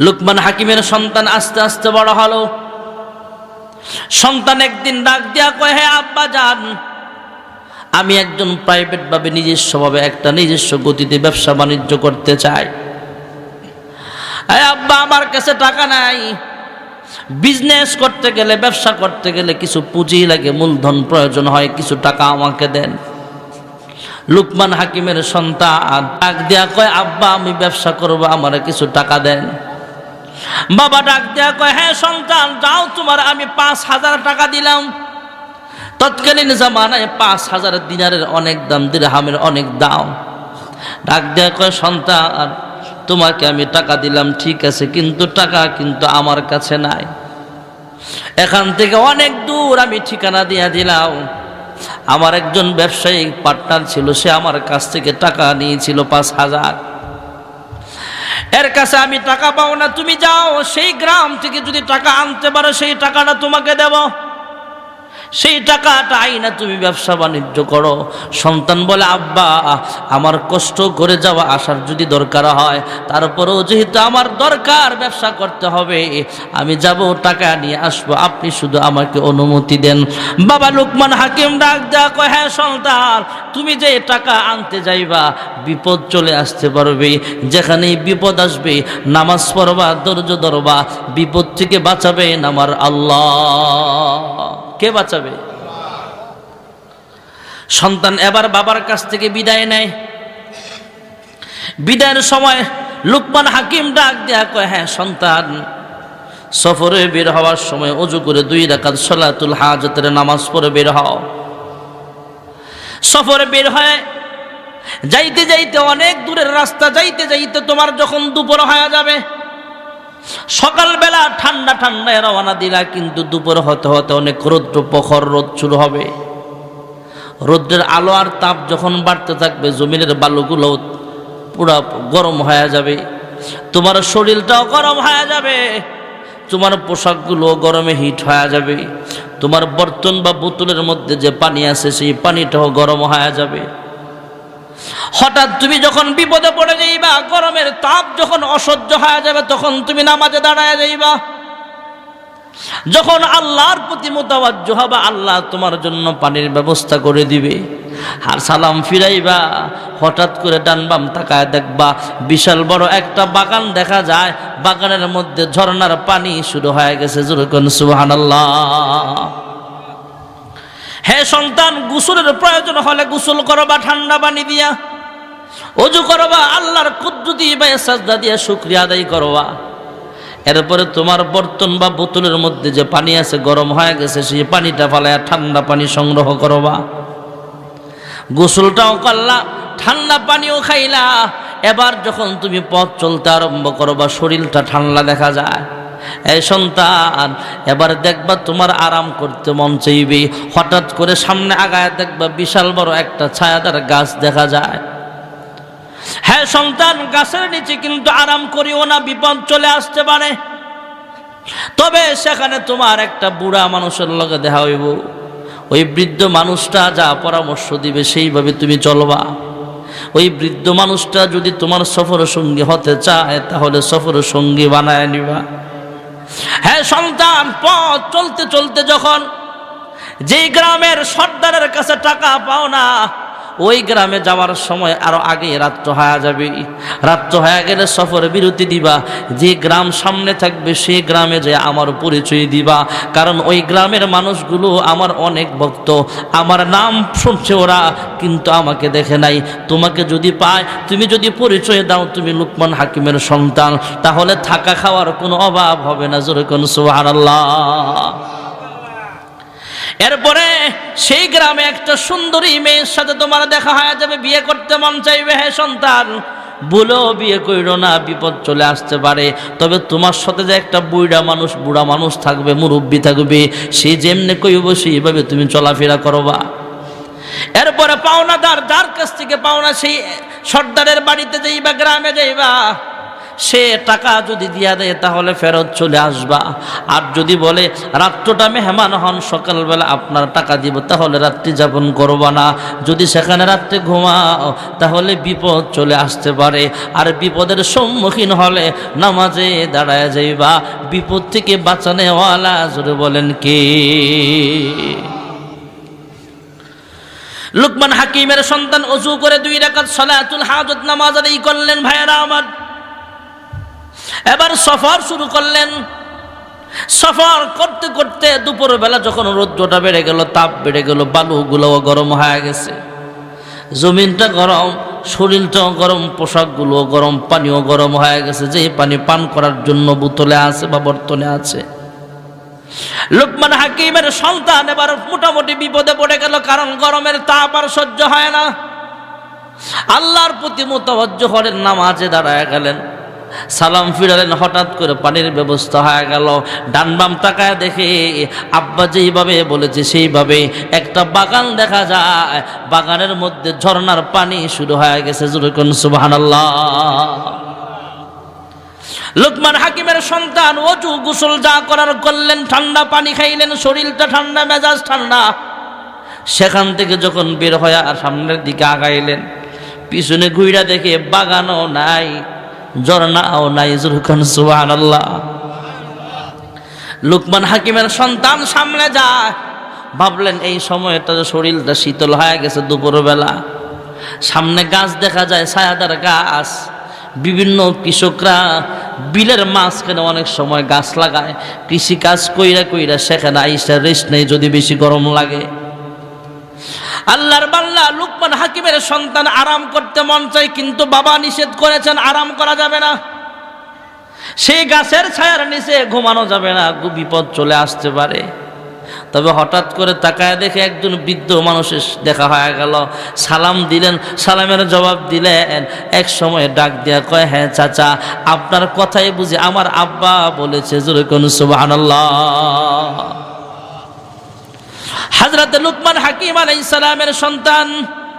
লুকমান হাকিমের সন্তান আস্তে আস্তে বড় হলো। সন্তান একদিন ডাক দিয়া কয়, হে আব্বা যান। আমি একজন প্রাইভেট ভাবে নিজস্বভাবে একটা নিজস্ব গতিতে ব্যবসা বাণিজ্য করতে চাই। আব্বা, আমার কাছে টাকা নাই। বিজনেস করতে গেলে, ব্যবসা করতে গেলে কিছু পুঁজি লাগে, মূলধন প্রয়োজন হয়, কিছু টাকা আমাকে দেন। লুকমান হাকিমের সন্তান ডাক দেয়া কয়, আব্বা, আমি ব্যবসা করব, আমার কিছু টাকা দেন। বাবা ডাক দেয়া কয় হ্যাঁ সন্তান, যাও তোমার, আমি পাঁচ হাজার টাকা দিলাম। তৎকালীন জামানায় পাঁচ হাজার দিনারের অনেক দাম, দিরহামের অনেক দাম। ডাক দেয়া কয়, সন্তান, তোমাকে আমি টাকা দিলাম, ঠিক আছে, কিন্তু টাকা কিন্তু আমার কাছে নাই। এখান থেকে অনেক দূর আমি ঠিকানা দিয়া দিলাম। আমার একজন ব্যবসায়িক পার্টনার ছিল, সে আমার কাছ থেকে টাকা নিয়েছিল পাঁচ হাজার। এর কাছে আমি টাকা পাও না, তুমি যাও, সেই গ্রাম থেকে যদি টাকা আনতে পারো, সেই টাকাটা তোমাকে দেব। সেই টাকাটা আইনা তুমি ব্যবসা বাণিজ্য করো। সন্তান বলে, আব্বা, আমার কষ্ট করে যাওয়া আসার যদি দরকার হয়, তারপরেও যেহেতু আমার দরকার, ব্যবসা করতে হবে, আমি যাব, টাকা নিয়ে আসব। আপনি শুধু আমাকে অনুমতি দেন। বাবা লুকমান হাকিম ডাক দেয়া কয় হ্যাঁ সন্তান তুমি যে টাকা আনতে যাইবা, বিপদ চলে আসতে পারবে। যেখানেই বিপদ আসবে, নামাজ পড়বা, ধৈর্য ধরবা, বিপদ থেকে বাঁচাবেন আমার আল্লাহ। কে বাঁচাবে? সন্তান এবার বাবার কাছ থেকে বিদায় নেয়। বিদায়ের সময় লুকমান হাকিম ডাক দেয়া কয় হ্যাঁ সন্তান, সফরে বের হওয়ার সময় অজু করে দুই রাকাত সলাতুল হাজতের নামাজ পড়ে বের হও। সফরে বের হয়। যাইতে যাইতে অনেক দূরের রাস্তা, যাইতে যাইতে তোমার যখন দুপুর হয়ে যাবে। সকালবেলা ঠান্ডা ঠান্ডায় রওনা দিলা, কিন্তু দুপুর হতে হতে অনেক রৌদ্র প্রখর রোদ শুরু হবে। রৌদ্রের আলো আর তাপ যখন বাড়তে থাকবে, জমিনের বালুগুলো পুরা গরম হয়ে যাবে। তোমার শরীরটাও গরম হয়ে যাবে। তোমার পোশাকগুলো গরমে হিট হয়ে যাবে। তোমার বর্তন বা বোতলের মধ্যে যে পানি আছে, সেই পানিটাও গরম হয়ে যাবে। হঠাৎ তুমি যখন বিপদে পড়ে যাইবা, গরমের তাপ যখন অসহ্য হয়ে যাবে, তখন তুমি নামাজে দাঁড়ায় যাইবা। যখন আল্লাহর প্রতি মোতাবাজ্য হবে, আল্লাহ তোমার জন্য পানির ব্যবস্থা করে দিবে। আর সালাম ফিরাইবা, হঠাৎ করে ডান বাম তাকায় দেখবা, বিশাল বড় একটা বাগান দেখা যায়। বাগানের মধ্যে ঝর্ণার পানি শুরু হয়ে গেছে সুহান হে সন্তান, গোসলের প্রয়োজন হলে গোসল করবা, ঠান্ডা পানি দিয়া। অজু করবা, আল্লাহর কুদ্দুতি বা সাজদা দিয়া শুক্রিয়া আদায় করবা। এরপরে তোমার বর্তন বা বোতলের মধ্যে যে পানি আছে গরম হয়ে গেছে, সেই পানিটা ফালায় ঠান্ডা পানি সংগ্রহ করবা গোসলটাও করলা, ঠান্ডা পানিও খাইলা। এবার যখন তুমি পথ চলতে আরম্ভ করবা শরীরটা ঠান্ডা দেখা যায় এই সন্তান, এবার দেখবা তোমার আরাম করতে মন চাইবে। হঠাৎ করে সামনে আগায় দেখবা বিশাল বড় একটা ছায়াদার গাছ দেখা যায়। হ্যাঁ সন্তান, গাছের নিচে কিন্তু আরাম করিও না, বিপদ চলে আসতে পারে। তবে সেখানে তোমার একটা বুড়া মানুষের লগে দেখা হইব। ওই বৃদ্ধ মানুষটা যা পরামর্শ দিবে সেইভাবে তুমি চলবা। ওই বৃদ্ধ মানুষটা যদি তোমার সফর সঙ্গী হতে চায়, তাহলে সফর সঙ্গী বানায় নিবা। হ্যাঁ সন্তান, পথ চলতে চলতে যখন যেই গ্রামের সর্দারের কাছে টাকা পাও না ওই গ্রামে যাওয়ার সময় আরও আগে রাত্র হয়ে যাবে। রাত্র হয়ে গেলে সফরে বিরতি দিবা। যে গ্রাম সামনে থাকবে সেই গ্রামে যে আমার পরিচয় দিবা। কারণ ওই গ্রামের মানুষগুলো আমার অনেক ভক্ত। আমার নাম শুনছে ওরা, কিন্তু আমাকে দেখে নাই। তোমাকে যদি পায়, তুমি যদি পরিচয় দাও, তুমি লুকমান হাকিমের সন্তান। তাহলে থাকা খাওয়ার কোনো অভাব হবে না, জোরে কোন সুহান এরপরে সেই গ্রামে একটা সুন্দরী মেয়ের সাথে তোমার দেখা হয়ে যাবে, বিয়ে করতে মন চাইবে হ্যাঁ সন্তান। বলেও বিয়ে করিল না, বিপদ চলে আসতে পারে। তবে তোমার সাথে যে একটা বুড়া মানুষ বুড়া মানুষ থাকবে, মুরব্বী থাকবে, সে যেমনি কইব সেইভাবে তুমি চলাফেরা করবা। এরপরে পাওনাদার, যার কাছ থেকে পাওনা, সেই সর্দারের বাড়িতে যাইবা, গ্রামে যাইবা। সে টাকা যদি দিয়া দেয়, তাহলে ফেরত চলে আসবা। আর যদি বলে, রাত্রটা মেহমান হন, সকালবেলা আপনার টাকা দিব, তাহলে রাত্রি যাপন করবা না। যদি সেখানে রাত্রে ঘুমাও, তাহলে বিপদ চলে আসতে পারে। আর বিপদের সম্মুখীন হলে নামাজে দাঁড়ায় যাইবা। বিপদ থেকে বাঁচানেওয়ালা জোরে বলেন কে? লুকমান হাকিমের সন্তান অজু করে দুই রাকাত সলাতুল হাজত নামাজ আদায় করলেন। ভাইয়েরা আমার এবার সফর শুরু করলেন। সফর করতে করতে দুপুর বেলা যখন রৌদ্রটা বেড়ে গেল, তাপ বেড়ে গেল বালুগুলো গরম হয়ে গেছে। জমিনটা গরম শরীরটাও গরম পোশাকগুলো গরম, পানিও গরম হয়ে গেছে। যে পানি পান করার জন্য বোতলে আছে বা বর্তনে আছে। লোকমান হাকিমের সন্তান এবার মোটামুটি বিপদে পড়ে গেল, কারণ গরমের তাপ আর সহ্য হয় না। আল্লাহর প্রতি মোতাবজ্জ হলেন নামাজে দাঁড়ায় গেলেন। সালাম ফিরালেন, হঠাৎ করে পানির ব্যবস্থা হয়ে গেল। ডান বাম তাকায় দেখে, আব্বা যেইভাবে বলেছে সেইভাবে। একটা বাগান দেখা যায়, বাগানের মধ্যে ঝর্ণার পানি শুরু হয়ে গেছে যেরকম সুবাহান লোকমান হাকিমের সন্তান অজু গোসল যা করার করলেন, ঠান্ডা পানি খাইলেন, শরীরটা ঠান্ডা, মেজাজ ঠান্ডা। সেখান থেকে যখন বের হয়ে আর সামনের দিকে আগাইলেন, পিছনে ঘুইরা দেখে বাগানও নাই। ঝর্ণাও নাই জুরখান সুবাহ আল্লাহ লুকমান হাকিমের সন্তান সামনে যায়। ভাবলেন, এই সময়টা শরীরটা শীতল হয়ে গেছে দুপুরবেলা। সামনে গাছ দেখা যায়, ছায়াদার গাছ। বিভিন্ন কৃষকরা বিলের মাঝখানে অনেক সময় গাছ লাগায়। কৃষি কাজ কইরা কইরা সেখানে আইসা রেস্ট নেই, যদি বেশি গরম লাগে। আল্লাহর বাল্লা লুকমান হাকিমের সন্তান আরাম করতে মন চায়, কিন্তু বাবা নিষেধ করেছেন, আরাম করা যাবে না। সেই গাছের ছায়ার নিচে ঘুমানো যাবে না বিপদ চলে আসতে পারে। তবে হঠাৎ করে তাকায় দেখে একজন বৃদ্ধ মানুষের দেখা হয়ে গেল। সালাম দিলেন, সালামের জবাব দিলেন, এক সময় ডাক দিয়া কয় হ্যাঁ চাচা, আপনার কথাই বুঝি আমার আব্বা বলেছে, জোরে কোন সুবাহ হাজরত লুকমান হাকিম আলাই সালামের সন্তান।